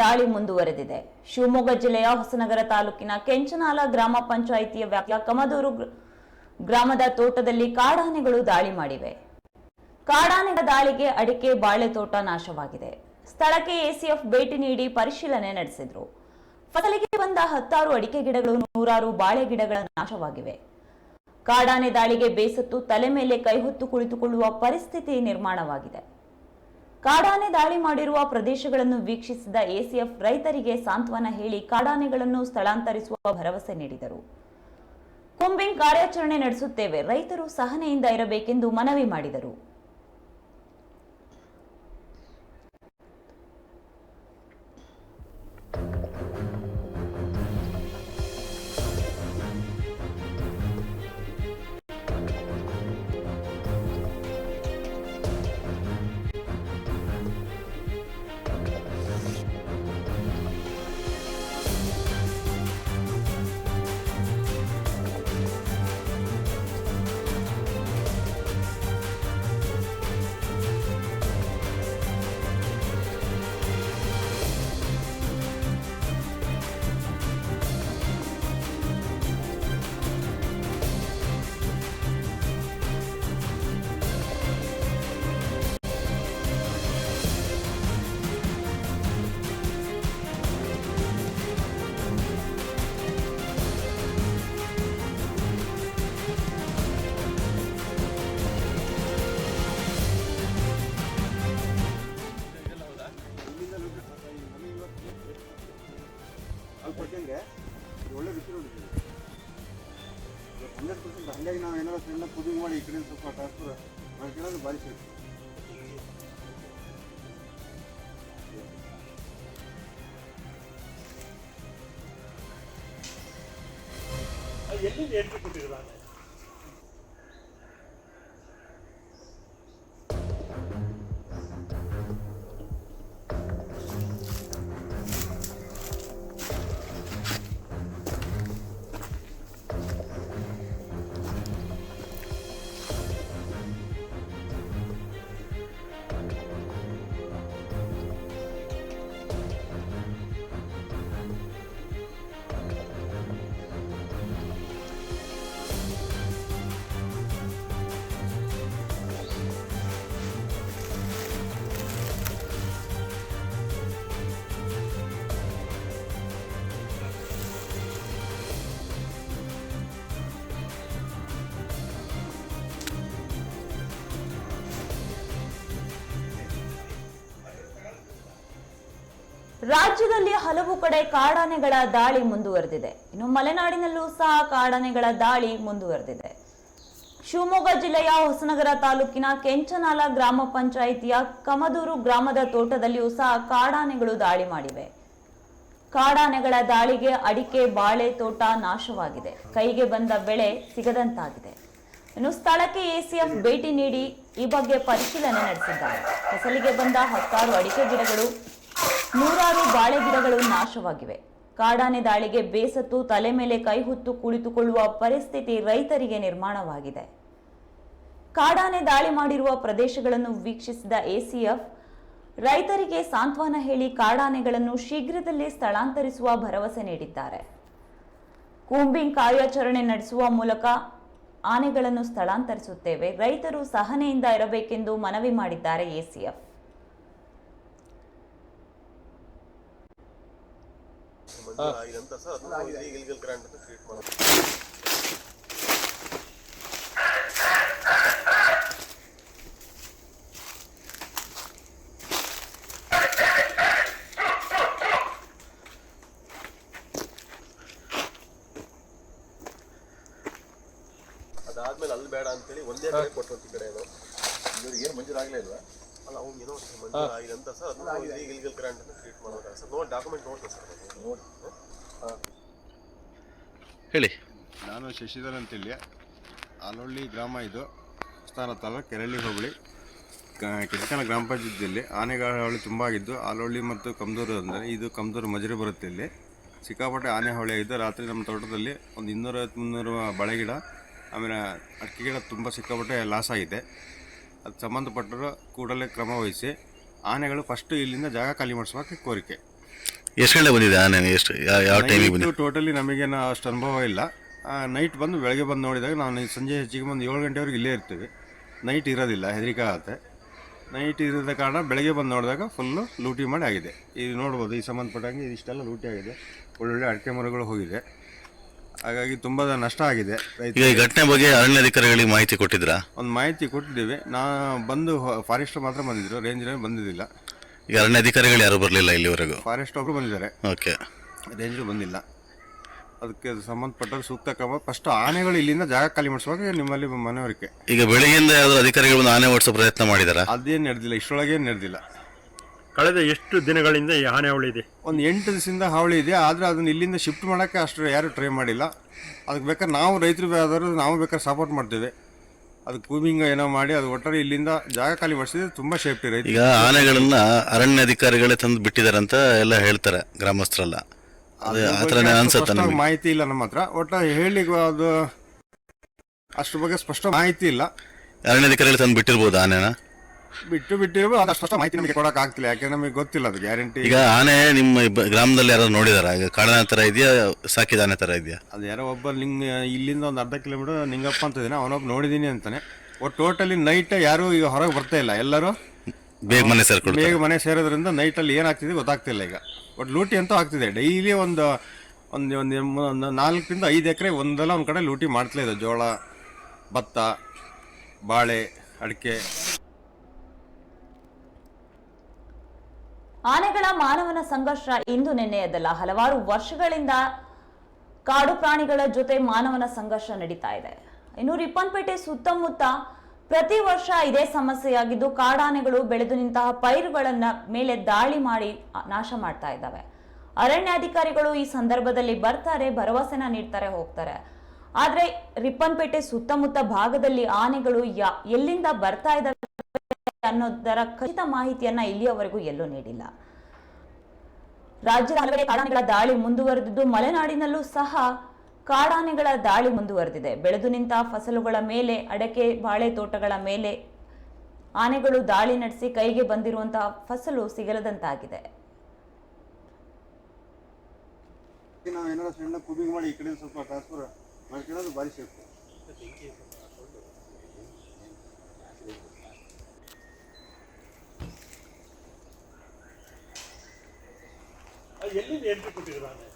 ದಾಳಿ ಮುಂದುವರೆದಿದೆ. ಶಿವಮೊಗ್ಗ ಜಿಲ್ಲೆಯ ಹೊಸನಗರ ತಾಲೂಕಿನ ಕೆಂಚನಾಲ ಗ್ರಾಮ ಪಂಚಾಯಿತಿಯ ವ್ಯಾಪ್ತಿಯ ಕಮದೂರು ಗ್ರಾಮದ ತೋಟದಲ್ಲಿ ಕಾಡಾನೆಗಳು ದಾಳಿ ಮಾಡಿವೆ. ಕಾಡಾನೆಗಳ ದಾಳಿಗೆ ಅಡಿಕೆ ಬಾಳೆ ತೋಟ ನಾಶವಾಗಿದೆ. ಸ್ಥಳಕ್ಕೆ ಎಸಿಎಫ್ ಭೇಟಿ ನೀಡಿ ಪರಿಶೀಲನೆ ನಡೆಸಿದ್ರು. ಫಸಲಿಗೆ ಬಂದ ಹತ್ತಾರು ಅಡಿಕೆ ಗಿಡಗಳು, ನೂರಾರು ಬಾಳೆ ಗಿಡಗಳ ನಾಶವಾಗಿವೆ. ಕಾಡಾನೆ ದಾಳಿಗೆ ಬೇಸತ್ತು ತಲೆ ಮೇಲೆ ಕೈಹೊತ್ತು ಕುಳಿತುಕೊಳ್ಳುವ ಪರಿಸ್ಥಿತಿ ನಿರ್ಮಾಣವಾಗಿದೆ. ಕಾಡಾನೆ ದಾಳಿ ಮಾಡಿರುವ ಪ್ರದೇಶಗಳನ್ನು ವೀಕ್ಷಿಸಿದ ಎಸಿಎಫ್ ರೈತರಿಗೆ ಸಾಂತ್ವನ ಹೇಳಿ ಕಾಡಾನೆಗಳನ್ನು ಸ್ಥಳಾಂತರಿಸುವ ಭರವಸೆ ನೀಡಿದರು. ಕುಂಬಿಂಗ್ ಕಾರ್ಯಾಚರಣೆ ನಡೆಸುತ್ತೇವೆ. ರೈತರು ಸಹನೆಯಿಂದ ಇರಬೇಕೆಂದು ಮನವಿ ಮಾಡಿದರು. ಹಾಗಾಗಿ ನಾವು ಏನಾದ್ರು ಸಣ್ಣ ಪುದಿಂಗ್ ಮಾಡಿ ಈ ಕಡೆ ಸ್ವಲ್ಪ ಟ್ರಾನ್ಸ್ಫರ್ ಮಾಡ್ಕೊಳ್ಳೋದು ಭಾರಿ ಸೇಫ್ ಎಲ್ಲಿಂದ ಎಂಟ್ರಿ ಕೊಟ್ಟಿದ್ದೀರಾ ರಾಜ್ಯದಲ್ಲಿ ಹಲವು ಕಡೆ ಕಾಡಾನೆಗಳ ದಾಳಿ ಮುಂದುವರೆದಿದೆ. ಇನ್ನು ಮಲೆನಾಡಿನಲ್ಲೂ ಸಹ ಕಾಡಾನೆಗಳ ದಾಳಿ ಮುಂದುವರೆದಿದೆ. ಶಿವಮೊಗ್ಗ ಜಿಲ್ಲೆಯ ಹೊಸನಗರ ತಾಲೂಕಿನ ಕೆಂಚನಾಲ ಗ್ರಾಮ ಪಂಚಾಯಿತಿಯ ಕಮದೂರು ಗ್ರಾಮದ ತೋಟದಲ್ಲಿಯೂ ಸಹ ಕಾಡಾನೆಗಳು ದಾಳಿ ಮಾಡಿವೆ. ಕಾಡಾನೆಗಳ ದಾಳಿಗೆ ಅಡಿಕೆ, ಬಾಳೆ ತೋಟ ನಾಶವಾಗಿದೆ. ಕೈಗೆ ಬಂದ ಬೆಳೆ ಸಿಗದಂತಾಗಿದೆ. ಇನ್ನು ಸ್ಥಳಕ್ಕೆ ಎಸಿಎಫ್ ಭೇಟಿ ನೀಡಿ ಈ ಬಗ್ಗೆ ಪರಿಶೀಲನೆ ನಡೆಸಿದ್ದಾರೆ. ಫಸಲಿಗೆ ಬಂದ ಹತ್ತಾರು ಅಡಿಕೆ ಗಿಡಗಳು ನೂರಾರು ಬಾಳೆ ಗಿಡಗಳು ನಾಶವಾಗಿವೆ. ಕಾಡಾನೆ ದಾಳಿಗೆ ಬೇಸತ್ತು ತಲೆ ಮೇಲೆ ಕೈ ಹೊತ್ತು ಕುಳಿತುಕೊಳ್ಳುವ ಪರಿಸ್ಥಿತಿ ರೈತರಿಗೆ ನಿರ್ಮಾಣವಾಗಿದೆ. ಕಾಡಾನೆ ದಾಳಿ ಮಾಡಿರುವ ಪ್ರದೇಶಗಳನ್ನು ವೀಕ್ಷಿಸಿದ ಎಸಿಎಫ್, ರೈತರಿಗೆ ಸಾಂತ್ವನ ಹೇಳಿ ಕಾಡಾನೆಗಳನ್ನು ಶೀಘ್ರದಲ್ಲೇ ಸ್ಥಳಾಂತರಿಸುವ ಭರವಸೆ ನೀಡಿದ್ದಾರೆ. ಕೂಂಬಿಂಗ್ ಕಾರ್ಯಾಚರಣೆ ನಡೆಸುವ ಮೂಲಕ ಆನೆಗಳನ್ನು ಸ್ಥಳಾಂತರಿಸುತ್ತೇವೆ. ರೈತರು ಸಹನೆಯಿಂದ ಇರಬೇಕೆಂದು ಮನವಿ ಮಾಡಿದ್ದಾರೆ ಎಸಿಎಫ್. ಸರ್. ಇಲ್ಲಿಗಲ್ ಅಂತ ಕ್ರಿಯೇಟ್ ಮಾಡೋದು ಅದಾದ್ಮೇಲೆ ಅಲ್ಲಿ ಬೇಡ ಅಂತೇಳಿ ಒಂದೇ ಕಡೆ ಕೊಟ್ಟು ಈ ಕಡೆ ಅದು. ಇವ್ರಿಗೆ ಏನು ಮಂಜೂರಾಗಲೇ ಇಲ್ವಾ? ಅಲ್ಲ ಅವ್ನು ಏನೋ ಮಂಜು ಆಗಿದಂತ ಸರ್ ಅದನ್ನ ಇಲ್ಲಿಗಲ್ ಗ್ರಾಂಟ್ ಅಂತ ಕ್ರಿಯೇಟ್ ಮಾಡೋದು ಸರ್ ನೋಡಿ ಡಾಕ್ಯುಮೆಂಟ್ ನೋಡ್ತೇನೆ ಸರ್. ನೋಡಿ ಹೇಳಿ. ನಾನು ಶಶಿಧರ್ ಅಂತೇಳಿ ಆಲೊಳ್ಳಿ ಗ್ರಾಮ ಇದು. ಸ್ಥಾನ ತಾಲೂಕು ಕೆರಳಿ ಹೋಬಳಿ. ಕಿಟಕನ ಗ್ರಾಮ ಪಂಚಾಯತಿಯಲ್ಲಿ ಇಲ್ಲಿ ಹಾವಳಿ ತುಂಬ ಆಗಿದ್ದು ಆಲೊಳ್ಳಿ ಮತ್ತು ಕಮ್ದೂರು ಅಂದರೆ ಇದು ಕಮ್ದೂರು ಮಜರಿ ಬರುತ್ತೆ ಇಲ್ಲಿ. ಸಿಕ್ಕಾಪಟ್ಟೆ ಆನೆ ಹಾವಳಿ ಆಗಿದ್ದು ರಾತ್ರಿ ನಮ್ಮ ತೋಟದಲ್ಲಿ ಒಂದು ಇನ್ನೂರೈವತ್ತು ಮುನ್ನೂರು ಬಳೆಗಿಡ ಆಮೇಲೆ ಅಡಿಕೆ ಗಿಡ ತುಂಬ ಸಿಕ್ಕಾಪಟ್ಟೆ ಲಾಸ್ ಆಗಿದೆ. ಅದು ಸಂಬಂಧಪಟ್ಟರು ಕೂಡಲೇ ಕ್ರಮ ವಹಿಸಿ ಆನೆಗಳು ಫಸ್ಟ್ ಇಲ್ಲಿಂದ ಜಾಗ ಖಾಲಿ ಮಾಡಿಸೋಕೆ ಕೋರಿಕೆ. ಎಷ್ಟು ಗಂಟೆ ಬಂದಿದೆ ಆನೆ ಎಷ್ಟು ಯಾವ ಯಾವ ಟೈಮಿಗೆ ಬಂದಿದೆ? ಟೋಟಲಿ ನಮಗೇನು ಅಷ್ಟು ಅನುಭವ ಇಲ್ಲ. ನೈಟ್ ಬಂದು ಬೆಳಗ್ಗೆ ಬಂದು ನೋಡಿದಾಗ ನಾವು ಈ ಸಂಜೆ ಹೆಚ್ಚಿಗೆ ಬಂದು ಏಳು ಗಂಟೆವರೆಗೆ ಇಲ್ಲೇ ಇರ್ತೀವಿ. ನೈಟ್ ಇರೋದಿಲ್ಲ ಹೆದರಿಕೆ ಆಗುತ್ತೆ. ನೈಟ್ ಇರೋದ ಕಾರಣ ಬೆಳಗ್ಗೆ ಬಂದು ನೋಡಿದಾಗ ಫುಲ್ಲು ಲೂಟಿ ಮಾಡಿ ಆಗಿದೆ. ಇದು ನೋಡ್ಬೋದು ಈ ಸಂಬಂಧಪಟ್ಟಂಗೆ ಇದಿಷ್ಟೆಲ್ಲ ಲೂಟಿ ಆಗಿದೆ. ಒಳ್ಳೊಳ್ಳೆ ಅಡಿಕೆ ಮರಗಳು ಹೋಗಿದೆ. ಹಾಗಾಗಿ ತುಂಬಾ ನಷ್ಟ ಆಗಿದೆ. ಈಗ ಈ ಘಟನೆ ಬಗ್ಗೆ ಅರಣ್ಯಾಧಿಕಾರಿಗಳಿಗೆ ಮಾಹಿತಿ ಕೊಟ್ಟಿದ್ರಾ ಒಂದು ಮಾಹಿತಿ ಕೊಟ್ಟಿದ್ದೀವಿ. ನಾ ಬಂದು ಫಾರೆಸ್ಟ್ ಮಾತ್ರ ಬಂದಿದ್ರು. ರೇಂಜ್ ಬಂದಿದ್ದಿಲ್ಲ. ಈಗ ಅರಣ್ಯಾಧಿಕಾರಿಗಳು ಯಾರು ಬರಲಿಲ್ಲ ಇಲ್ಲಿವರೆಗೂ? ಫಾರೆಸ್ಟ್ ಒಬ್ಬರು ಬಂದಿದ್ದಾರೆ. ಓಕೆ. ರೇಂಜ್ ಬಂದಿಲ್ಲ. ಅದಕ್ಕೆ ಸಂಬಂಧಪಟ್ಟ ಸೂಕ್ತ ಕ್ರಮ. ಫಸ್ಟ್ ಆನೆಗಳು ಇಲ್ಲಿಂದ ಜಾಗ ಖಾಲಿ ಮಾಡಿಸುವಾಗ ನಿಮ್ಮಲ್ಲಿ ಮನವರಿಕೆ. ಈಗ ಬೆಳಿಗ್ಗೆಯಿಂದ ಯಾವ್ದಾದ್ರು ಅಧಿಕಾರಿಗಳು ಬಂದು ಆನೆ ಓಡಿಸೋ ಪ್ರಯತ್ನ ಮಾಡಿದಾರೆ? ಅದೇನು ನಡೆದಿಲ್ಲ. ಇಷ್ಟರೊಳಗೆ ನಡೆದಿಲ್ಲ. ಕಳೆದ ಎಷ್ಟು ದಿನಗಳಿಂದ ಈ ಆನೆ ಅವಳಿ ಇದೆ ಒಂದು ಎಂಟು ದಿವಸದಿಂದ ಹಾವಳಿ ಇದೆ ಆದರೆ ಅದನ್ನ ಇಲ್ಲಿಂದ ಶಿಫ್ಟ್ ಮಾಡೋಕ್ಕೆ ಅಷ್ಟು ಯಾರು ಟ್ರೈ ಮಾಡಿಲ್ಲ. ಅದಕ್ಕೆ ಬೇಕಾದ್ರೆ ನಾವು ರೈತರು ಆದರೂ ನಾವು ಬೇಕಾದ್ರೆ ಸಪೋರ್ಟ್ ಮಾಡ್ತೇವೆ. ಅದು ಕೂಮಿಂಗ್ ಏನೋ ಮಾಡಿ ಅದು ಒಟ್ಟಾರೆ ಇಲ್ಲಿಂದ ಜಾಗ ಖಾಲಿ ಮಾಡಿಸಿದ್ರೆ ತುಂಬ ಸೇಫ್ಟಿ ರೈತ ಈಗ ಆನೆಗಳನ್ನ ಅರಣ್ಯಾಧಿಕಾರಿಗಳೇ ತಂದು ಬಿಟ್ಟಿದ್ದಾರೆ ಅಂತ ಎಲ್ಲ ಹೇಳ್ತಾರೆ ಗ್ರಾಮಸ್ಥರೆಲ್ಲ. ಅದು ಆ ಥರನೇ ಅನ್ಸುತ್ತೆ ಸ್ಪಷ್ಟವಾಗಿ ನಮಗೆ. ಮಾಹಿತಿ ಇಲ್ಲ ನಮ್ಮ ಹತ್ರ. ಒಟ್ಟು ಹೇಳಿ ಅದು ಅಷ್ಟ್ರ ಬಗ್ಗೆ ಸ್ಪಷ್ಟ ಮಾಹಿತಿ ಇಲ್ಲ. ಅರಣ್ಯ ಅಧಿಕಾರಿಗಳು ತಂದು ಬಿಟ್ಟಿರ್ಬೋದು ಆನೆನ? ಬಿಟ್ಟು ಬಿಟ್ಟಿರ್ಬೋದು ಅದು ಮಾಹಿತಿ ನಮಗೆ ಕೊಡಕ್ ಆಗ್ತಿಲ್ಲ ಯಾಕೆ ನಮಗೆ ಗೊತ್ತಿಲ್ಲ ಅದು ಗ್ಯಾರಂಟಿ ಈಗ ಆನೆ ನಿಮ್ಮ ಗ್ರಾಮದಲ್ಲಿ ಯಾರು ನೋಡಿದಾರ? ಈಗ ಕಾಡಾನೆ ಥರ ಇದೆಯಾ ಸಾಕಿದ ಆನೆ ಥರ ಇದೆಯಾ? ಅದು ಯಾರೋ ಒಬ್ಬ ನಿಂಗ್ ಇಲ್ಲಿಂದ ಒಂದು ಅರ್ಧ ಕಿಲೋಮೀಟರ್ ನಿಂಗಪ್ಪ ಅಂತ ಇದ್ದಾನೆ ಅವನೊಬ್ಬ ನೋಡಿದ್ದೀನಿ ಅಂತಾನೆ. ಒಟ್ಟು ಟೋಟಲಿ ನೈಟ್ ಯಾರು ಈಗ ಹೊರಗೆ ಬರ್ತಾ ಇಲ್ಲ. ಎಲ್ಲರೂ ಬೇಗ ಮನೆ ಸೇರ್ಕೊಡ್ತಾರೆ ಬೇಗ ಮನೆ ಸೇರೋದ್ರಿಂದ ನೈಟಲ್ಲಿ ಏನಾಗ್ತಿದೆ ಗೊತ್ತಾಗ್ತಿಲ್ಲ ಈಗ. ಒಟ್ಟು ಲೂಟಿ ಅಂತೂ ಆಗ್ತಿದೆ. ಡೈಲಿ ಒಂದು ಒಂದು ಒಂದು ಒಂದು ನಾಲ್ಕರಿಂದ ಐದು ಎಕರೆ ಒಂದಲ್ಲ ಒಂದು ಕಡೆ ಲೂಟಿ ಮಾಡ್ತಲೇ ಇದೆ ಜೋಳ ಭತ್ತ ಬಾಳೆ ಅಡಿಕೆ ಆನೆಗಳ ಮಾನವನ ಸಂಘರ್ಷ ಇಂದು ನಿನ್ನೆಯದಲ್ಲ. ಹಲವಾರು ವರ್ಷಗಳಿಂದ ಕಾಡು ಪ್ರಾಣಿಗಳ ಜೊತೆ ಮಾನವನ ಸಂಘರ್ಷ ನಡೀತಾ ಇದೆ. ಇನ್ನು ರಿಪ್ಪನ್ಪೇಟೆ ಸುತ್ತಮುತ್ತ ಪ್ರತಿ ವರ್ಷ ಇದೇ ಸಮಸ್ಯೆಯಾಗಿದ್ದು ಕಾಡಾನೆಗಳು ಬೆಳೆದು ನಿಂತಹ ಪೈರುಗಳನ್ನ ಮೇಲೆ ದಾಳಿ ಮಾಡಿ ನಾಶ ಮಾಡ್ತಾ ಇದ್ದಾವೆ. ಅರಣ್ಯಾಧಿಕಾರಿಗಳು ಈ ಸಂದರ್ಭದಲ್ಲಿ ಬರ್ತಾರೆ, ಭರವಸೆನ ನೀಡ್ತಾರೆ, ಹೋಗ್ತಾರೆ. ಆದ್ರೆ ರಿಪ್ಪನ್ಪೇಟೆ ಸುತ್ತಮುತ್ತ ಭಾಗದಲ್ಲಿ ಆನೆಗಳು ಯಾ, ಎಲ್ಲಿಂದ ಬರ್ತಾ ಇದ್ದಾವೆ ಅನ್ನೋದರ ಖಚಿತ ಮಾಹಿತಿಯನ್ನ ಇಲ್ಲಿಯವರೆಗೂ ಎಲ್ಲೂ ನೀಡಿಲ್ಲ. ರಾಜ್ಯದ ಹಲವೆಡೆ ಕಾಡಾನೆಗಳ ದಾಳಿ ಮುಂದುವರೆದಿದ್ದು ಮಲೆನಾಡಿನಲ್ಲೂ ಸಹ ಕಾಡಾನೆಗಳ ದಾಳಿ ಮುಂದುವರೆದಿದೆ. ಬೆಳೆದು ನಿಂತ ಫಸಲುಗಳ ಮೇಲೆ ಅಡಕೆ ಬಾಳೆ ತೋಟಗಳ ಮೇಲೆ ಆನೆಗಳು ದಾಳಿ ನಡೆಸಿ ಕೈಗೆ ಬಂದಿರುವಂತಹ ಫಸಲು ಸಿಗಲದಂತಾಗಿದೆ. ನಾವು ಸಣ್ಣ ಕುಬಿಗೆ ಮಾಡಿ ಈ ಕಡೆ ಸ್ವಲ್ಪ ಟ್ರಾನ್ಸ್ಫರ್ ಮಾಡ್ಕೊಳ್ಳೋದು ಭಾರಿ ಸೇಫ್ ಎಲ್ಲಿಂದ ಎಂಟ್ರಿ ಕೊಟ್ಟಿದ್ರು ಆನೆ